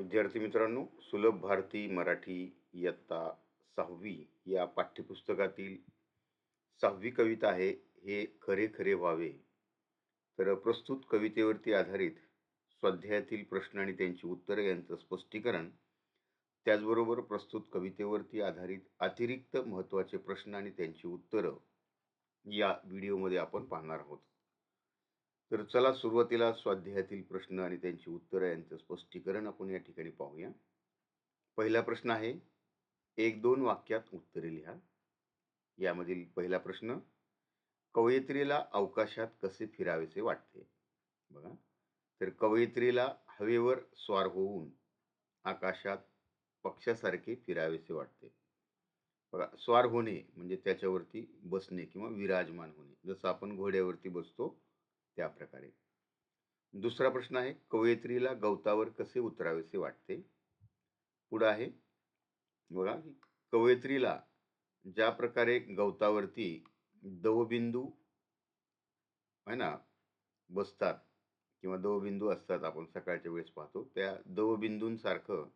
विद्यार्थी मित्रांनो सुलभ भारती मराठी इयत्ता सहावी या पाठ्यपुस्तकातील सहावी कविता आहे हे खरे खरे व्हावे. तर प्रस्तुत कवितेवरती आधारित स्वाध्यायातील प्रश्न आणि त्यांची उत्तरं यांचं स्पष्टीकरण त्याचबरोबर प्रस्तुत कवितेवरती आधारित अतिरिक्त महत्त्वाचे प्रश्न आणि त्यांची उत्तरं या व्हिडिओमध्ये आपण पाहणार आहोत. तर चला सुरुवातीला स्वाध्यायातील प्रश्न आणि त्यांची उत्तरं यांचं स्पष्टीकरण आपण या ठिकाणी पाहूया. पहिला प्रश्न आहे एक दोन वाक्यात उत्तरे लिहा. यामधील पहिला प्रश्न कवयित्रीला अवकाशात कसे फिरावेसे वाटते? बघा. तर कवयित्रीला हवेवर स्वार होऊन आकाशात पक्षासारखे फिरावेसे वाटते. बघा स्वार होणे म्हणजे त्याच्यावरती बसणे किंवा विराजमान होणे. जसं आपण घोड्यावरती बसतो त्या प्रकारे दुसरा प्रश्न आहे कवयित्रीला गवतावर कसे उतरावेसे वाटते? पुढं आहे. बघा की कवयित्रीला ज्या प्रकारे गवतावरती दवबिंदू आहे ना बसतात किंवा दवबिंदू असतात आपण सकाळच्या वेळेस पाहतो त्या दवबिंदूंसारखं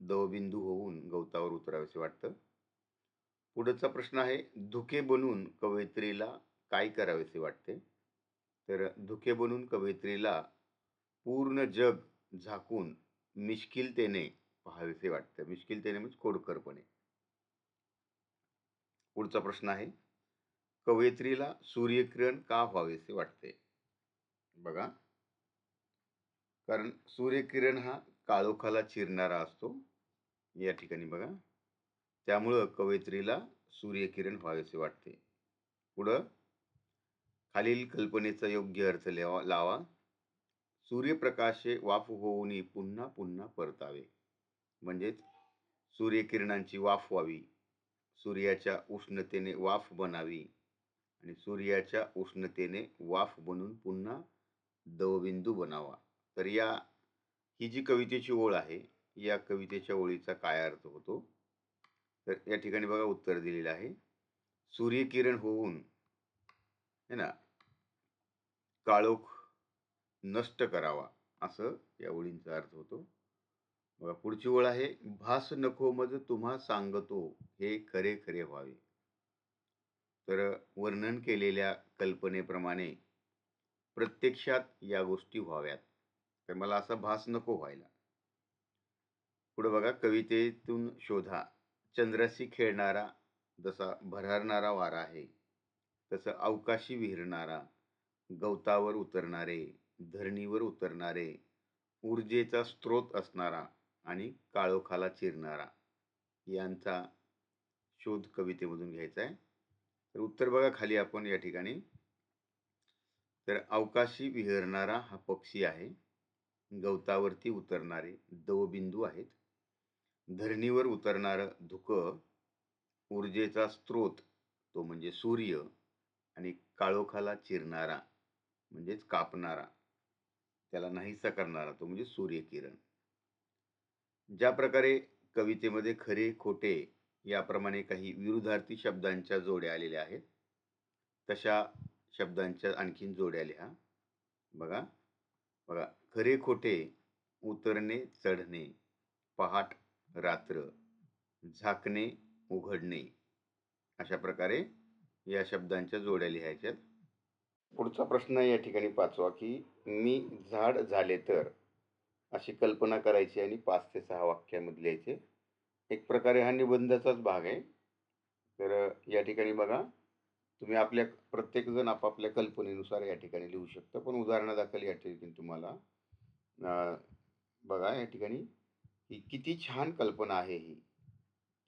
दवबिंदू होऊन गवतावर उतरावेसे वाटतं. पुढचा प्रश्न आहे धुके बनून कवयित्रीला काय करावेसे वाटते? तर धुके बनून कवयित्रीला पूर्ण जग झाकून मिश्किलतेने पाहावेसे वाटतं. मिश्किलतेने म्हणजे खोडकरपणे. पुढचा प्रश्न आहे कवयित्रीला सूर्यकिरण का व्हावेसे वाटते? बघा. कारण सूर्यकिरण हा काळोखाला चिरणारा असतो. या ठिकाणी बघा. त्यामुळं कवयित्रीला सूर्यकिरण व्हावेसे वाटते. पुढं खालील कल्पनेचा योग्य अर्थ लावा लावा. सूर्यप्रकाशे वाफ होऊन पुन्हा पुन्हा परतावे. म्हणजेच सूर्यकिरणांची वाफ व्हावी. सूर्याच्या उष्णतेने वाफ बनावी. आणि सूर्याच्या उष्णतेने वाफ बनून पुन्हा दवबिंदू बनावा. तर या ही जी कवितेची ओळ आहे या कवितेच्या ओळीचा काय अर्थ होतो? तर या ठिकाणी बघा उत्तर दिलेलं आहे. सूर्यकिरण होऊन हे ना? काळोख नष्ट करावा असं या ओळींचा अर्थ होतो. बघा पुढची ओळ आहे भास नको मज तुम्हा सांगतो हे खरे खरे व्हावे. तर वर्णन केलेल्या कल्पनेप्रमाणे प्रत्यक्षात या गोष्टी व्हाव्यात. तर मला असा भास नको व्हायला. पुढे बघा कवितेतून शोधा चंद्राशी खेळणारा जसा भरारणारा वारा आहे. तसं अवकाशी विहरणारा गवतावर उतरणारे धरणीवर उतरणारे ऊर्जेचा स्रोत असणारा आणि काळोखाला चिरणारा यांचा शोध कवितेमधून घ्यायचा आहे. तर उत्तर बघा खाली आपण या ठिकाणी. तर अवकाशी विहरणारा हा पक्षी आहे. गवतावरती उतरणारे दवबिंदू आहेत. धरणीवर उतरणारं धुकं ऊर्जेचा स्रोत तो म्हणजे सूर्य आणि काळोखाला चिरणारा म्हणजेच कापणारा त्याला नाहीसा करणारा तो म्हणजे सूर्यकिरण. ज्या प्रकारे कवितेमध्ये खरे खोटे याप्रमाणे काही विरुद्धार्थी शब्दांच्या जोड्या आलेल्या आहेत तशा शब्दांच्या आणखीन जोड्या लिहा. बघा बघा खरे खोटे उतरणे चढणे पहाट रात्र झाकणे उघडणे अशा प्रकारे या शब्दांच्या जोड्या लिहायच्यात. पुढचा प्रश्न या ठिकाणी पाचवा की मी झाड झाले तर अशी कल्पना करायची आणि पाच ते सहा वाक्यामध्ये लिहायचे. एक प्रकारे हा निबंधाचाच भाग आहे. तर या ठिकाणी बघा तुम्ही आपल्या प्रत्येकजण आपापल्या कल्पनेनुसार या ठिकाणी लिहू शकता. पण उदाहरणादाखल या ठिकाणी तुम्हाला. बघा या ठिकाणी ही किती छान कल्पना आहे ही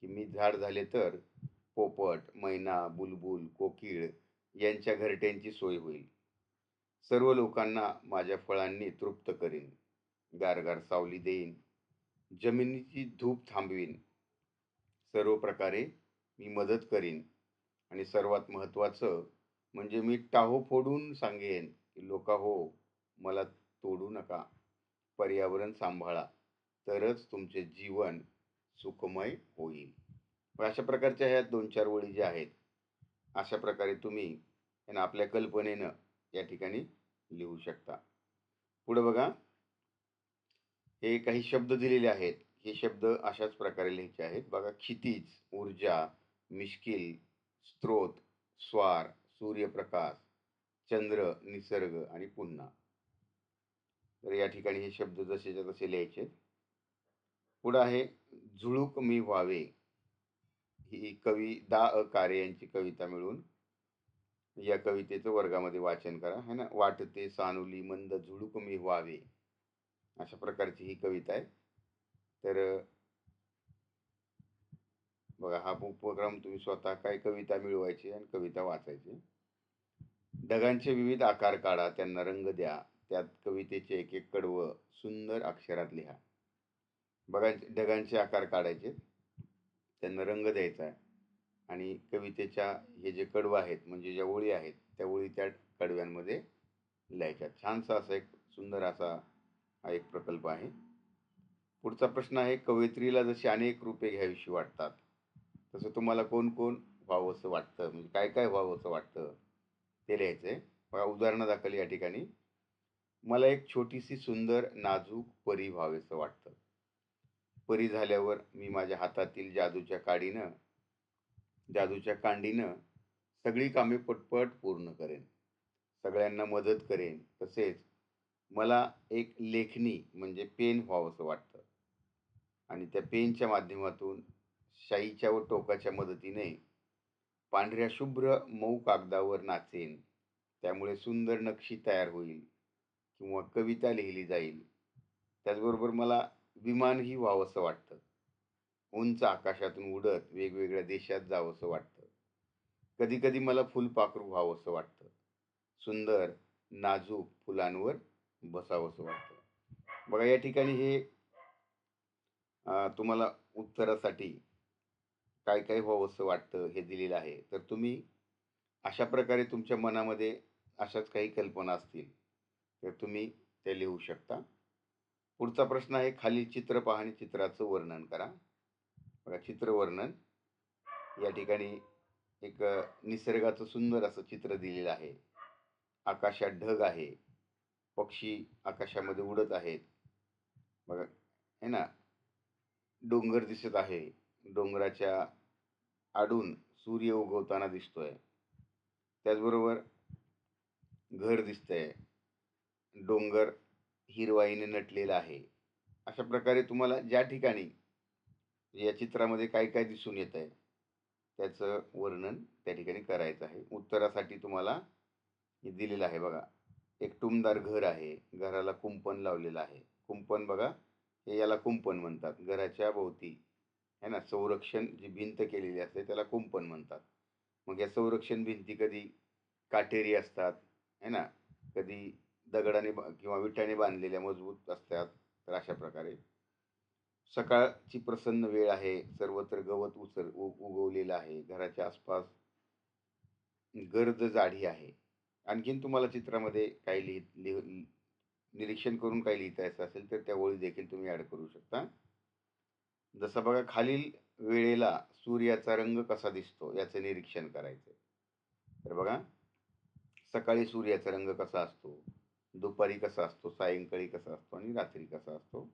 की मी झाड झाले तर पोपट मैना बुलबुल कोकिळ यांच्या घरट्यांची सोय होईल. सर्व लोकांना माझ्या फळांनी तृप्त करीन. गारगार सावली देईन. जमिनीची धूप थांबवीन. सर्व प्रकारे मी मदत करीन. आणि सर्वात महत्त्वाचं म्हणजे मी टाहो फोडून सांगेन की लोका हो मला तोडू नका. पर्यावरण सांभाळा. तरच तुमचे जीवन सुखमय होईल. अशा प्रकारच्या ह्या दोन चार ओळी ज्या आहेत अशा प्रकारे तुम्ही यांना आपल्या कल्पनेनं या ठिकाणी लिहू शकता पुढं बघा हे काही शब्द दिलेले आहेत. हे शब्द अशाच प्रकारे लिहायचे आहेत. बघा क्षितिज, ऊर्जा, मिश्किल, स्रोत, स्वार, सूर्यप्रकाश, चंद्र, निसर्ग आणि पुन्हा. तर या ठिकाणी हे शब्द जसेच्या तसे लिहायचे. पुढं आहे झुळूक मी व्हावे. ही कवी दा. अ. कारे यांची कविता मिळून या कवितेचं वर्गामध्ये वाचन करा. है ना. वाटते सानुली मंद झुळूक मी व्हावे. अशा प्रकारची ही कविता आहे. तर बघा हा उपक्रम तुम्ही स्वतः काय कविता मिळवायची आणि कविता वाचायची. ढगांचे विविध आकार काढा, त्यांना रंग द्या. त्यात कवितेचे एक एक कडवं सुंदर अक्षरात लिहा. बघा ढगांचे आकार काढायचे. त्यांना रंग द्यायचा आहे आणि कवितेच्या हे जे कडवं आहेत म्हणजे ज्या ओळी आहेत त्या ओळी त्या कडव्यांमध्ये लिहायच्या. छानसा असा एक सुंदर असा हा एक प्रकल्प आहे. पुढचा प्रश्न आहे कवयित्रीला जशी अनेक रूपे घ्यावीशी वाटतात तसं तुम्हाला कोण कोण व्हावंसं वाटतं म्हणजे काय काय व्हावंसं वाटतं ते लिहायचंय. बघा उदाहरणादाखल या ठिकाणी मला एक छोटीशी सुंदर नाजूक परी व्हावेसं वाटतं. परी झाल्यावर मी माझ्या हातातील जादूच्या काडीनं जादूच्या कांडीनं सगळी कामे पटपट पूर्ण करेन. सगळ्यांना मदत करेन. तसेच मला एक लेखनी म्हणजे पेन व्हावंसं वाटतं आणि त्या पेनच्या माध्यमातून शाईच्या व टोकाच्या मदतीने पांढऱ्या शुभ्र मऊ कागदावर नाचेन. त्यामुळे सुंदर नक्षी तयार होईल किंवा कविता लिहिली जाईल. त्याचबरोबर मला विमानही व्हावंसं वाटतं. उंच आकाशातून उडत वेगवेगळ्या देशात जावंसं वाटतं. कधीकधी मला फुलपाखरू व्हावंसं वाटतं. सुंदर नाजूक फुलांवर बसावंसं वाटतं. बघा या ठिकाणी हे तुम्हाला उत्तरासाठी काय काय व्हावंसं वाटतं हे दिलेलं आहे. तर तुम्ही अशा प्रकारे तुमच्या मनामध्ये अशाच काही कल्पना असतील तर तुम्ही ते लिहू शकता. पुढचा प्रश्न आहे खालील चित्र पहा आणि चित्राचं वर्णन करा. बघा चित्रवर्णन या ठिकाणी एक निसर्गाचं सुंदर असं चित्र दिलेलं आहे. आकाशात ढग आहे. पक्षी आकाशामध्ये उडत आहेत. बघा आहे ना. डोंगर दिसत आहे. डोंगराच्या आडून सूर्य उगवताना दिसतोय. त्याचबरोबर घर दिसतंय. डोंगर हिरवाईने नटलेलं आहे. अशा प्रकारे तुम्हाला ज्या ठिकाणी या चित्रामध्ये काय काय दिसून येत आहे त्याचं वर्णन त्या ठिकाणी करायचं आहे. उत्तरासाठी तुम्हाला हे दिलेलं आहे बघा. एक टुमदार घर आहे. घराला कुंपण लावलेलं आहे. कुंपण बघा हे याला कुंपण म्हणतात. घराच्या भोवती है ना संरक्षण जी भिंत केलेली असते त्याला कुंपण म्हणतात. मग या संरक्षण भिंती कधी काटेरी असतात है ना. कधी दगडाने किंवा विटाने बांधलेल्या मजबूत असतात. तर अशा प्रकारे सकाळची प्रसन्न वेळ आहे. सर्वत्र गवत उचर उगवलेलं आहे. घराच्या आसपास गर्द जाडी आहे. आणखीन तुम्हाला चित्रामध्ये काही लिहित लिह निरीक्षण करून काही लिहिता असेल तर त्या ओळी देखील तुम्ही ॲड करू शकता. जसं बघा खालील वेळेला सूर्याचा रंग कसा दिसतो याचं निरीक्षण करायचं. तर बघा सकाळी सूर्याचा रंग कसा असतो, दुपारी कसा असतो, सायंकाळी कसा असतो आणि रात्री कसा असतो.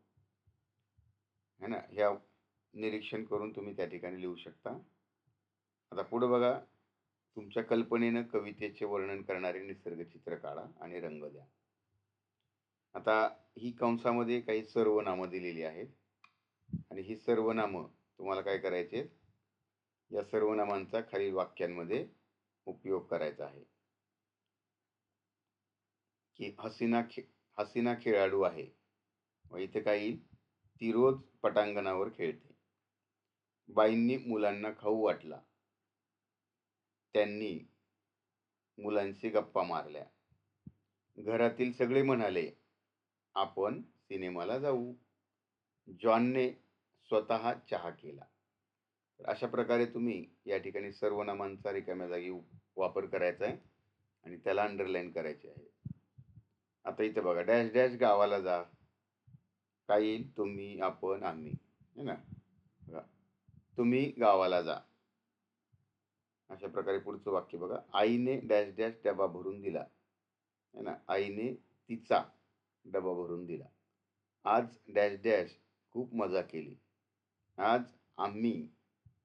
है ना. ह्या निरीक्षण करून तुम्ही त्या ठिकाणी लिहू शकता. आता पुढं बघा तुमच्या कल्पनेनं कवितेचे वर्णन करणारे निसर्गचित्र काढा आणि रंग द्या. आता ही कंसामध्ये काही सर्वनामं दिलेली आहेत आणि ही सर्वनामं तुम्हाला काय करायचे या सर्वनामांचा खालील वाक्यांमध्ये उपयोग करायचा आहे. की हसीना खे हसीना खेळाडू आहे. व इथे काय येईल? ती रोज पटांगणावर खेळते. बाईंनी मुलांना खाऊ वाटला. त्यांनी मुलांशी गप्पा मारल्या. घरातील सगळे म्हणाले, आपण सिनेमाला जाऊ. जॉनने स्वतः चहा केला. तर अशा प्रकारे तुम्ही या ठिकाणी सर्वनामांचा रिकाम्या जागी वापर करायचा आहे आणि त्याला अंडरलाईन करायचे आहे. आता इथे बघा डॅश डॅश गावाला जा. काय येईल? तुम्ही, आपण, आम्ही. है ना. बघा तुम्ही गावाला जा. अशा प्रकारे पुढचं वाक्य बघा. आईने डॅश डॅश डबा भरून दिला. है ना. आईने तिचा डबा भरून दिला. आज डॅश डॅश खूप मजा केली आज आम्ही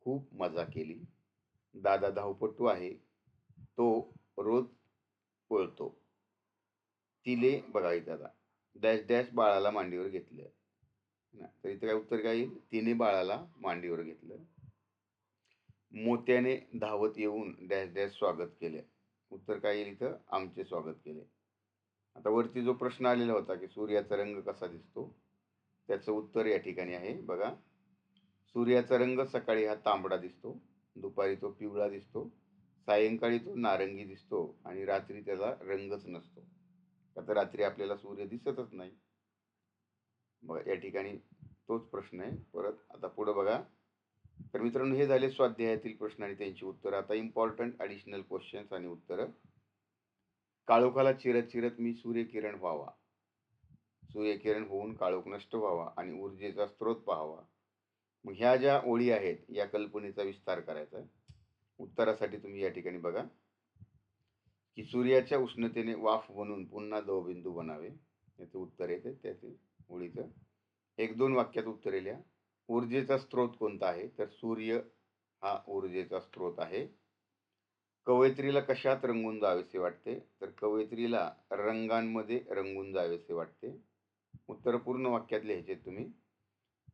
खूप मजा केली दादा धावपटू आहे तो रोज पळतो तिले बघायचं आता. डॅश डॅश बाळाला मांडीवर घेतलं. ना, तर इथं काय उत्तर काय? येईल तिने बाळाला मांडीवर घेतलं. मोत्याने धावत येऊन डॅश डॅश स्वागत केले. उत्तर काय येईल इथं? आमचे स्वागत केले. आता वरती जो प्रश्न आलेला होता की सूर्याचा रंग कसा दिसतो? त्याचं उत्तर या ठिकाणी आहे. बघा. सूर्याचा रंग सकाळी हा तांबडा दिसतो. दुपारी तो पिवळा दिसतो. सायंकाळी तो नारंगी दिसतो. आणि रात्री त्याला रंगच नसतो. आता रात्री आपल्याला सूर्य दिसतच नाही. बघा या ठिकाणी तोच प्रश्न आहे. परत आता पुढं बघा. तर मित्रांनो हे झाले स्वाध्यायातील प्रश्न आणि त्यांची उत्तरं. आता इम्पॉर्टंट ॲडिशनल क्वेश्चन्स आणि उत्तरं. काळोखाला चिरत चिरत मी सूर्यकिरण व्हावा. सूर्यकिरण होऊन काळोख नष्ट व्हावा आणि ऊर्जेचा स्रोत पाहावा. मग ह्या ज्या ओळी आहेत या कल्पनेचा विस्तार करायचा आहे. उत्तरासाठी तुम्ही या ठिकाणी बघा. की सूर्याच्या उष्णतेने वाफ बनून पुन्हा दवबिंदू बनावे. याचं उत्तर येते. त्याचे ओळीचं एक दोन वाक्यात उत्तरे लिहा. ऊर्जेचा स्रोत कोणता आहे? तर सूर्य हा ऊर्जेचा स्रोत आहे. कवयत्रीला कशात रंगून जावेसे वाटते? तर कवयित्रीला रंगांमध्ये रंगून जावेसे वाटते. उत्तर पूर्ण वाक्यात लिहायचे तुम्ही.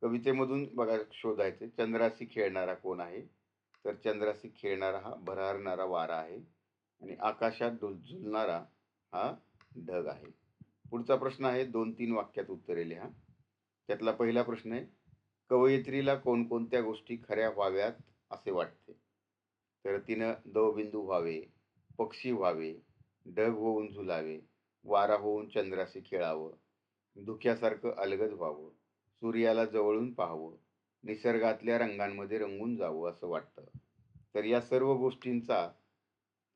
कवितेमधून बघा शोधायचे. चंद्राशी खेळणारा कोण आहे? तर चंद्राशी खेळणारा हा भरारणारा वारा आहे. आणि आकाशात डुल झुलणारा हा ढग आहे. पुढचा प्रश्न आहे दोन तीन वाक्यात उत्तरे लिहा. त्यातला पहिला प्रश्न आहे कवयित्रीला कोणकोणत्या गोष्टी खऱ्या व्हाव्यात असे वाटते? तर तिनं दवबिंदू व्हावे पक्षी व्हावे ढग होऊन झुलावे वारा होऊन चंद्राशी खेळावं धुक्यासारखं अलगद व्हावं सूर्याला जवळून पाहावं निसर्गातल्या रंगांमध्ये रंगून जावं असं वाटतं. तर या सर्व गोष्टींचा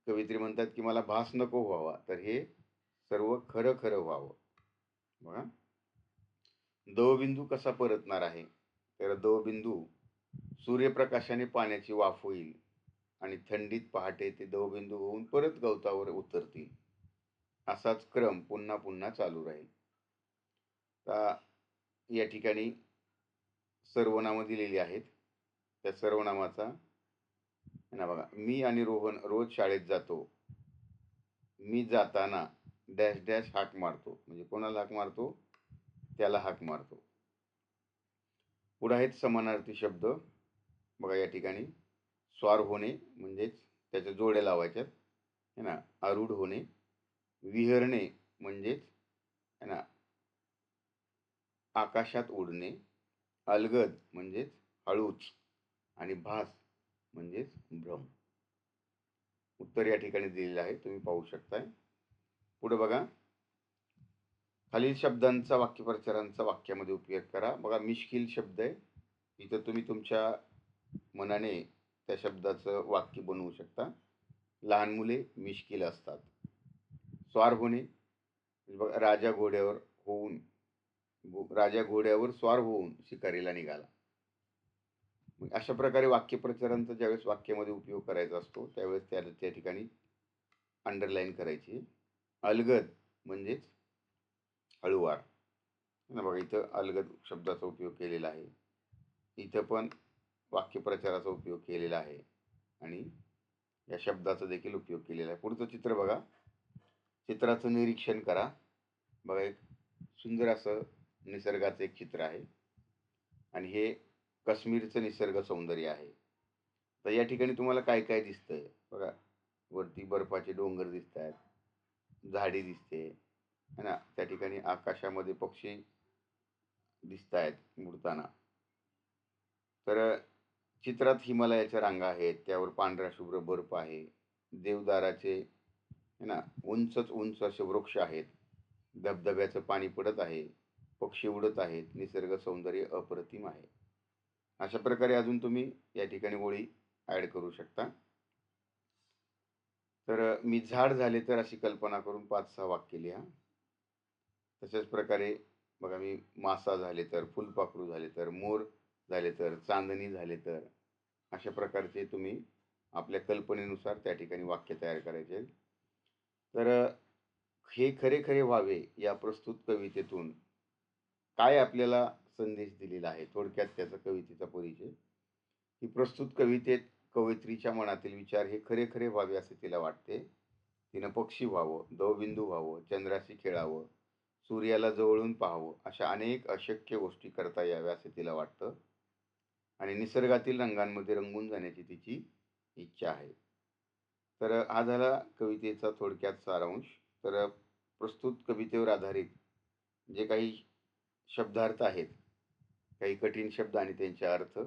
कवित्री म्हणतात की मला भास नको व्हावा तर हे सर्व खरं खरं व्हावं. बघा. दवबिंदू कसा परतणार आहे? तर दवबिंदू सूर्यप्रकाशाने पाण्याची वाफ होईल आणि थंडीत पहाटे ते दवबिंदू होऊन परत गवतावर उतरतील. असाच क्रम पुन्हा पुन्हा चालू राहील. आता या ठिकाणी सर्वनामं दिलेली आहेत. त्या सर्वनामाचा ना बघा मी आणि रोहन रोज शाळेत जातो. मी जाताना डॅश डॅश हाक मारतो. म्हणजे कोणाला हाक मारतो? त्याला हाक मारतो. पुढे आहेत समानार्थी शब्द बघा या ठिकाणी. स्वार होणे म्हणजेच त्याच्या जोड्या लावायच्यात. है ना आरूढ होणे. विहरणे म्हणजेच है ना आकाशात उडणे. अलगद म्हणजेच हळूच आणि भास म्हणजेच भ्रम. उत्तर या ठिकाणी दिलेलं आहे तुम्ही पाहू शकताय. पुढे बघा. खालील शब्दांचा वाक्यप्रचारांचा वाक्यामध्ये उपयोग करा. बघा मिश्किल शब्द आहे. इथं तुम्ही तुमच्या मनाने त्या शब्दाचं वाक्य बनवू शकता. लहान मुले मिश्किल असतात. स्वार होणे. बघा राजा घोड्यावर होऊन राजा घोड्यावर स्वार होऊन शिकारीला निघाला. अशा प्रकारे वाक्यप्रचारांचा ज्यावेळेस वाक्यामध्ये उपयोग करायचा असतो त्यावेळेस त्या त्या ठिकाणी अंडरलाईन करायची. अलगद म्हणजेच हळूवार. ना बघा इथं अलगद शब्दाचा उपयोग केलेला आहे. इथं पण वाक्यप्रचाराचा उपयोग केलेला आहे. आणि या शब्दाचा देखील उपयोग केलेला आहे. पुढचं चित्र बघा. चित्राचं निरीक्षण करा. बघा एक सुंदर असं निसर्गाचं एक चित्र आहे. आणि हे काश्मीरचं निसर्ग सौंदर्य आहे. तर या ठिकाणी तुम्हाला काय काय दिसतंय? बघा वरती बर्फाचे डोंगर दिसत आहेत झाडी दिसते है ना? त्या ठिकाणी आकाशामध्ये पक्षी दिसत आहेत उडताना तर चित्रात हिमालयाच्या रांगा आहेत त्यावर पांढरा शुभ्र बर्फ आहे देवदाराचे है ना? उंचच उंच असे वृक्ष आहेत. धबधब्याचं पाणी पडत आहे पक्षी उडत आहेत निसर्ग सौंदर्य अप्रतिम आहे. अशा प्रकारे अजून तुम्ही या ठिकाणी ओळी ॲड करू शकता. तर मी झाड झाले तर अशी कल्पना करून पाच सहा वाक्य लिहा. तशाच प्रकारे बघा मी मासा झाले तर फुलपाखरू झाले तर मोर झाले तर चांदणी झाले तर अशा प्रकारचे तुम्ही आपल्या कल्पनेनुसार त्या ठिकाणी वाक्य तयार करायचे. तर हे खरे खरे व्हावे या प्रस्तुत कवितेतून काय आपल्याला संदेश दिलेला आहे. थोडक्यात त्याचा कवितेचा परिचय. की प्रस्तुत कवितेत कवयित्रीच्या मनातील विचार हे खरे खरे व्हावे असे तिला वाटते. तिनं पक्षी व्हावं दवबिंदू व्हावं चंद्राशी खेळावं सूर्याला जवळून पाहावं अशा अनेक अशक्य गोष्टी करता याव्या असे तिला वाटतं. आणि निसर्गातील रंगांमध्ये रंगून जाण्याची तिची इच्छा आहे. तर हा झाला कवितेचा थोडक्यात सारांश. तर प्रस्तुत कवितेवर आधारित जे काही शब्दार्थ आहेत काही कठीण शब्द आणि त्यांचे अर्थ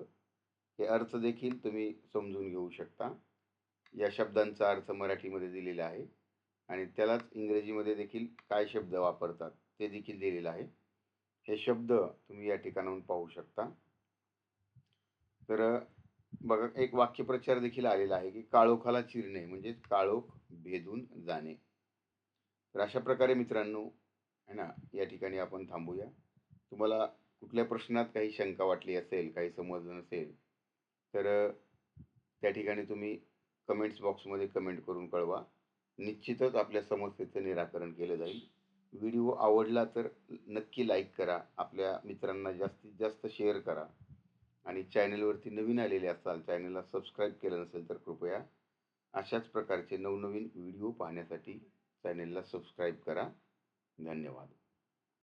हे अर्थ देखील तुम्ही समजून घेऊ शकता. या शब्दांचा अर्थ मराठीमध्ये दिलेला आहे आणि त्यालाच इंग्रजीमध्ये देखील काय शब्द वापरतात ते देखील दिलेलं आहे. हे शब्द तुम्ही या ठिकाणाहून पाहू शकता. तर बघा एक वाक्यप्रचार देखील आलेला आहे की काळोखाला चिरणे म्हणजे काळोख भेदून जाणे. तर अशा प्रकारे मित्रांनो है ना या ठिकाणी आपण थांबूया. तुम्हाला कुठल्या प्रश्नात काही शंका वाटली असेल काही समजलं नसेल तर त्या ठिकाणी तुम्ही कमेंट्स बॉक्समध्ये कमेंट करून कळवा. निश्चितच आपल्या समस्येचं निराकरण केलं जाईल. व्हिडिओ आवडला तर नक्की लाईक करा. आपल्या मित्रांना जास्तीत जास्त शेअर करा. आणि चॅनलवरती नवीन आलेले असाल चॅनलला सबस्क्राईब केलं नसेल तर कृपया अशाच प्रकारचे नवनवीन व्हिडिओ पाहण्यासाठी चॅनलला सबस्क्राईब करा. धन्यवाद.